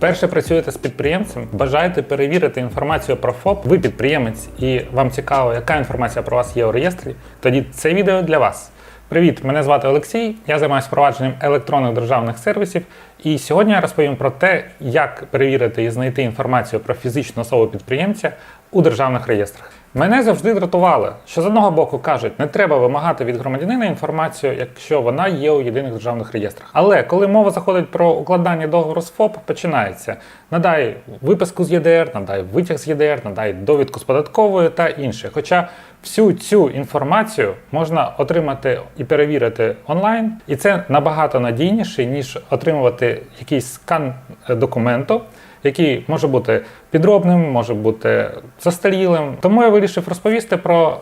Вперше працюєте з підприємцем, бажаєте перевірити інформацію про ФОП, ви підприємець, і вам цікаво, яка інформація про вас є у реєстрі, тоді це відео для вас. Привіт, мене звати Олексій, я займаюся впровадженням електронних державних сервісів. І сьогодні я розповім про те, як перевірити і знайти інформацію про фізичну особу підприємця у державних реєстрах. Мене завжди дратувало, що з одного боку кажуть, не треба вимагати від громадянина інформацію, якщо вона є у єдиних державних реєстрах. Але коли мова заходить про укладання договору з ФОП, починається надай виписку з ЄДР, надай витяг з ЄДР, надай довідку з податкової та інше. Хоча всю цю інформацію можна отримати і перевірити онлайн, і це набагато надійніше, ніж отримувати якийсь скан е, документу який може бути підробним, може бути застарілим. Тому я вирішив розповісти про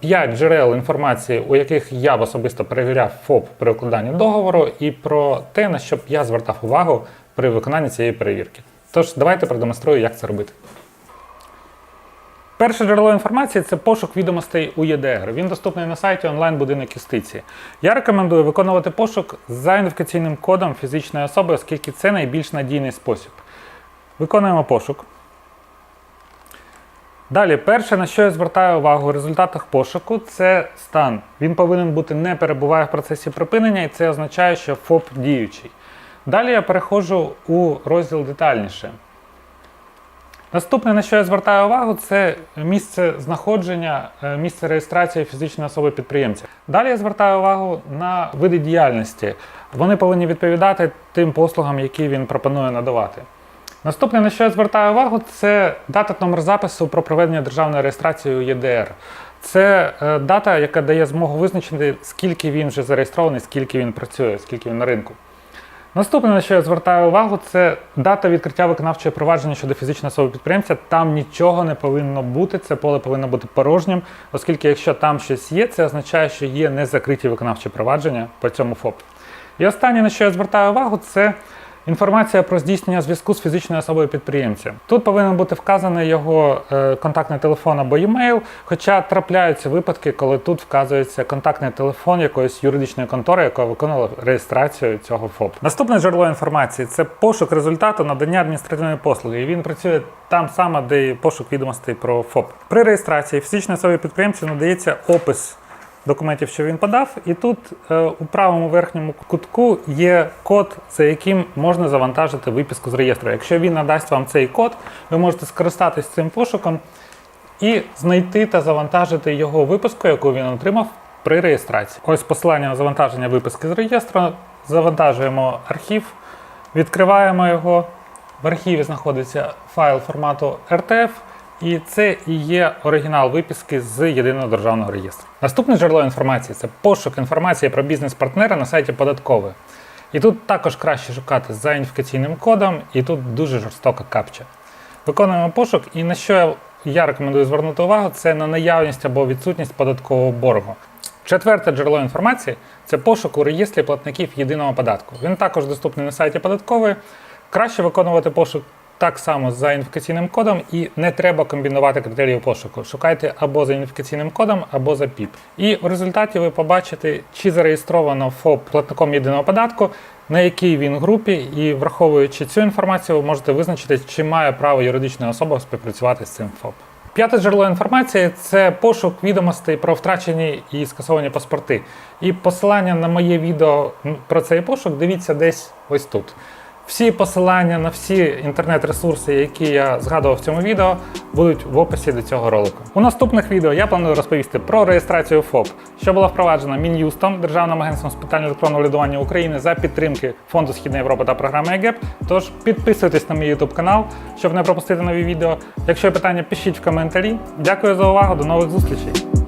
5 джерел інформації, у яких я б особисто перевіряв ФОП при укладанні договору, і про те, на що б я звертав увагу при виконанні цієї перевірки. Тож, давайте продемонструю, як це робити. Перше джерело інформації це пошук відомостей у ЄДР. Він доступний на сайті онлайн-будинок юстиції. Я рекомендую виконувати пошук за ідентифікаційним кодом фізичної особи, оскільки це найбільш надійний спосіб. Виконуємо пошук. Далі, перше, на що я звертаю увагу у результатах пошуку, це стан. Він повинен бути не перебуває в процесі припинення, і це означає, що ФОП діючий. Далі я переходжу у розділ детальніше. Наступне, на що я звертаю увагу, це місце знаходження, е, місце реєстрації фізичної особи підприємця. Далі я звертаю увагу на види діяльності. Вони повинні відповідати тим послугам, які він пропонує надавати. Наступне, на що я звертаю увагу, це дата номер запису про проведення державної реєстрації у ЄДР. Це е, дата, яка дає змогу визначити, скільки він вже зареєстрований, скільки він працює, скільки він на ринку. Наступне, на що я звертаю увагу, це дата відкриття виконавчого провадження щодо фізичної особи підприємця. Там нічого не повинно бути, це поле повинно бути порожнім, оскільки якщо там щось є, це означає, що є незакриті виконавчі провадження по цьому ФОП. І останнє, на що я звертаю увагу, це Інформація про здійснення зв'язку з фізичною особою підприємця. Тут повинен бути вказаний його е, контактний телефон або e-mail, хоча трапляються випадки, коли тут вказується контактний телефон якоїсь юридичної контори, яка виконала реєстрацію цього ФОП. Наступне джерело інформації це пошук результату надання адміністративної послуги. І він працює там саме, де і пошук відомостей про ФОП. При реєстрації фізичної особи підприємця надається опис документів, що він подав, і тут е, у правому верхньому кутку є код, за яким можна завантажити виписку з реєстру. Якщо він надасть вам цей код, ви можете скористатись цим пошуком і знайти та завантажити його виписку, яку він отримав при реєстрації. Ось посилання на завантаження виписки з реєстру. Завантажуємо архів, відкриваємо його. В архіві знаходиться файл формату RTF. І це і є оригінал виписки з єдиного державного реєстру. Наступне джерело інформації це пошук інформації про бізнес-партнера на сайті податкової. І тут також краще шукати за ідентифікаційним кодом, і тут дуже жорстока капча. Виконуємо пошук, і на що я рекомендую звернути увагу, це на наявність або відсутність податкового боргу. Четверте джерело інформації це пошук у реєстрі платників єдиного податку. Він також доступний на сайті податкової. Краще виконувати пошук так само за ідентифікаційним кодом, і не треба комбінувати критерії пошуку. Шукайте або за ідентифікаційним кодом, або за ПІП. І в результаті ви побачите, чи зареєстровано ФОП платником єдиного податку, на якій він групі, і враховуючи цю інформацію, ви можете визначити, чи має право юридична особа співпрацювати з цим ФОП. П'яте джерело інформації це пошук відомостей про втрачені і скасовані паспорти. І посилання на моє відео про цей пошук дивіться десь ось тут. Всі посилання на всі інтернет-ресурси, які я згадував в цьому відео, будуть в описі до цього ролику. У наступних відео я планую розповісти про реєстрацію ФОП, що була впроваджена Мін'юстом, Державним агентством з питань електронного врядування України за підтримки Фонду Східної Європи та програми ЕГЕП. Тож підписуйтесь на мій YouTube канал, щоб не пропустити нові відео. Якщо є питання, пишіть в коментарі. Дякую за увагу, до нових зустрічей!